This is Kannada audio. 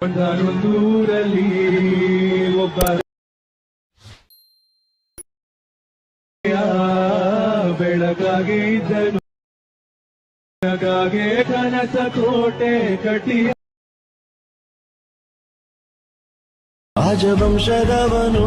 ಒಂದೂರಲ್ಲಿ ಒಬ್ಬ ಬೆಳಗಾಗಿ ಇದ್ದನು. ಬೆಳಗಾಗೆ ಕನಸ ಕೋಟೆ ಕಟ್ಟಿ. ರಾಜವಂಶದವನು.